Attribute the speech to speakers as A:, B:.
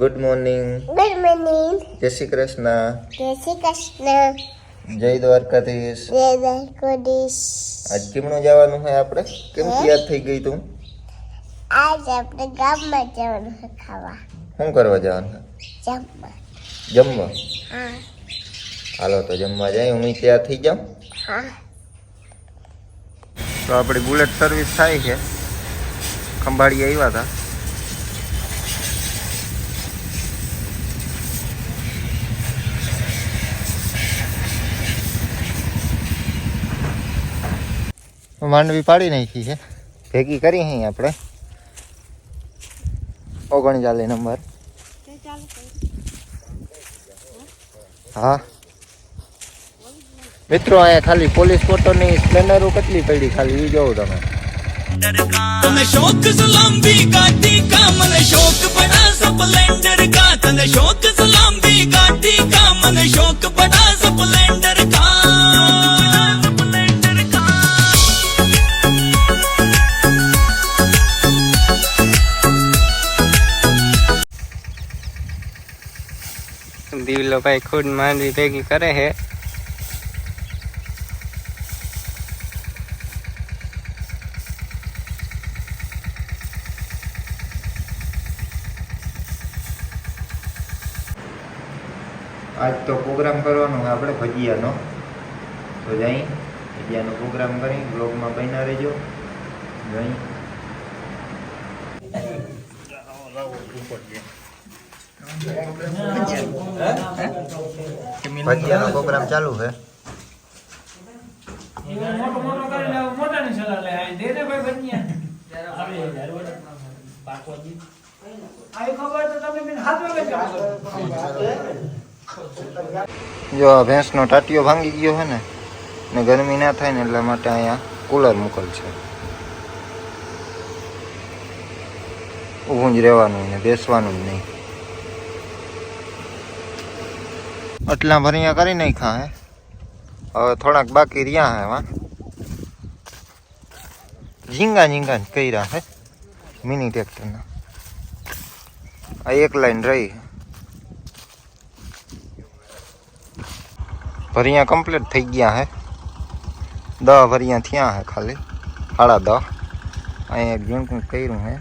A: Good morning
B: good morning
A: જય શ્રી કૃષ્ણ
B: જય શ્રી કૃષ્ણ
A: જય દ્વારકાધીશ
B: જય દ્વારકાધીશ
A: આજ કેમનું જવાનું છે આપણે? કેમ તૈયાર થઈ ગઈ તું?
B: આજ આપણે ગામમાં જવાનું છે ખાવા.
A: શું કરવા જવાનું
B: જમવા.
A: જમવા?
B: હા.
A: હાલો તો જમવા જાય. હું તૈયાર થઈ જાઉં.
B: હા.
A: તો આપણી બુલેટ સર્વિસ થાય છે. ખંભાળી આવ્યા હતા માંડવી પાડી નાખી છે. ભેગી કરી હી આપણે. ઓગણચાલીસ નંબર. હા. મિત્રો, અહીંયા ખાલી પોલીસ કોટોની સ્પ્લેન્ડરો કેટલી પડી ખાલી એ જોવો તમે.
C: તને શોખ સલામ ભી કાટી કા મને શોખ બડા સપ્લેન્ડર કા તને શોખ
D: દીવલો ભાઈ ખુદ માંડવી ભેગી કરે છે.
A: આજ તો પ્રોગ્રામ કરવાનો આપણે ભજીયાનો. તો જઈ ભજીયાનો પ્રોગ્રામ કરી બ્લોગમાં બન્યા રહેજો. જઈ. ભજીયાનો પ્રોગ્રામ ચાલુ છે.
E: જ
A: ભેંસનો ટાટિયો ભાંગી ગયો છે ને ને ગરમી ના થાય ને એટલા માટે અહીંયા કુલર મૂકેલ છે. ઊભું રહેવાનું ને બેસવાનું જ નહીં. આટલા ભરિયા કરી નાખ્યા હે. હવે થોડાક બાકી રહ્યા હે વા ઝીંગા ઝીંગા કર્યા હે, મિની ટ્રેક્ટરના. આ એક લાઈન રહી ભરિયા કમ્પ્લીટ થઈ ગયા હે. દહ ભરિયા થયા હે ખાલી, સાડા દહ. અહીંયા એક ઝીણકું કર્યું હે.